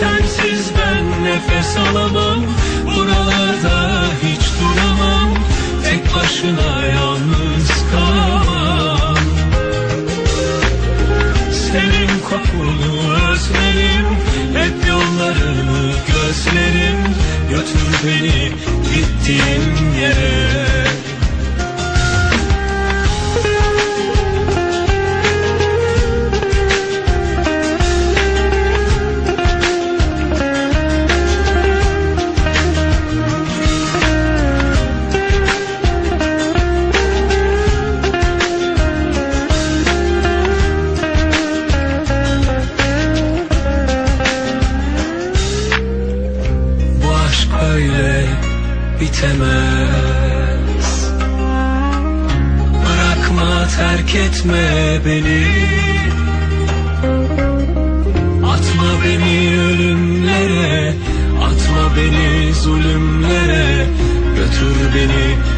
Sensiz ben nefes alamam. Buralarda hiç duramam. Tek başına yalnız kalamam. Senin kokunu özlerim Hep yollarını gözlerim. Götür beni gittiğin yere böyle bitemez. Bırakma terk etme beni. Atma beni ölümlere Atma beni zulümlere. Götür beni